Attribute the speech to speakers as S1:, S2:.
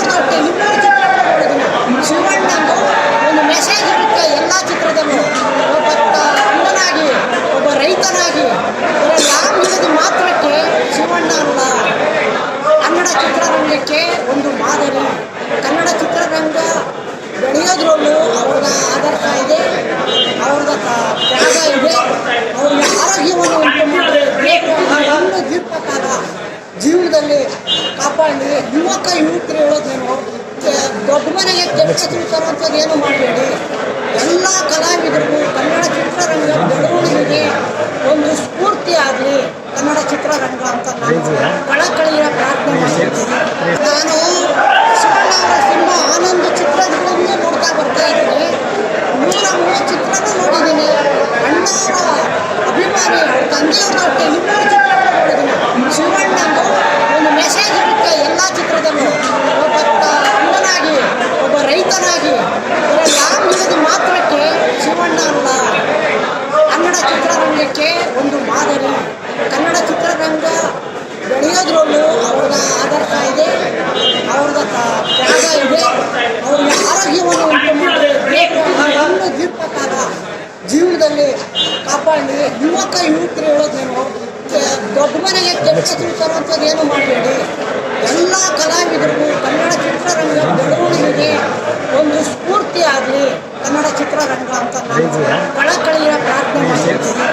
S1: ಚಿತ್ರದಲ್ಲಿ ಶಿವಣ್ಣಂದು ಒಂದು ಮೆಸೇಜ್ ಇರುತ್ತೆ ಎಲ್ಲ ಚಿತ್ರದಲ್ಲೂ ಒಬ್ಬ ಅಣ್ಣನಾಗಿ ಒಬ್ಬ ರೈತನಾಗಿ ಯಾವ ಹಿಡಿದು ಮಾತ್ರಕ್ಕೆ ಶಿವಣ್ಣ ಅಲ್ಲ. ಕನ್ನಡ ಚಿತ್ರರಂಗಕ್ಕೆ ಒಂದು ಮಾದರಿ. ಅಲ್ಲಿ ಕಾಪಾಡಿ. ಯುವಕ, ಯುವಕರು ಹೇಳೋದು ದೊಡ್ಡ ಮನೆಗೆ ಕೆಲಸ ತಿಳ್ತಾರೋ ಅಂತದ್ದು ಏನು ಮಾಡಬೇಡಿ? ಎಲ್ಲ ಕಲಾವಿದರಿಗೂ ಕನ್ನಡ ಚಿತ್ರರಂಗ ಬೆಳವಣಿಗೆಗೆ ಒಂದು ಸ್ಫೂರ್ತಿ ಆಗಲಿ. ಕನ್ನಡ ಚಿತ್ರರಂಗ ಅಂತ ನಾನು ಕಳಕಳಿಯ ಪ್ರಾರ್ಥನೆ ಮಾಡಿರ್ತೀನಿ ನಾನು ಚಿತ್ರರಂಗಕ್ಕೆ ಒಂದು ಮಾದರಿ. ಕನ್ನಡ ಚಿತ್ರರಂಗ ಬೆಳೆಯೋದ್ರಲ್ಲೂ ಅವ್ರದ ಆದರ್ಶ ಇದೆ ಅವ್ರದ ತ್ಯಾಗ ಇದೆ ಅವ್ರಿಗೆ ಆರೋಗ್ಯವನ್ನು ಉಂಟು ಮಾಡಿ ದೀರ್ಘಕಾಲ ಜೀವನದಲ್ಲಿ ಕಾಪಾಡಿ. ಯುವಕ, ಯುವಕರು ಹೇಳೋದೇನು ದೊಡ್ಡ ಮನೆಗೆ ಕೆಟ್ಟ ತಿಳ್ಕೊಳ್ಳೋಂಥದ್ದು ಏನು ಮಾಡಬೇಡಿ. ಎಲ್ಲ ಕಲಾವಿದರಿಗೂ ಕನ್ನಡ ಚಿತ್ರರಂಗ ಬೆಳವಣಿಗೆಗೆ ಒಂದು ಸ್ಫೂರ್ತಿ ಆಗಲಿ ಕನ್ನಡ ಚಿತ್ರರಂಗ ಅಂತ ನಾನು ಕಳಕಳಿಯ ಪ್ರಾರ್ಥನೆ ಮಾಡ್ತೀನಿ.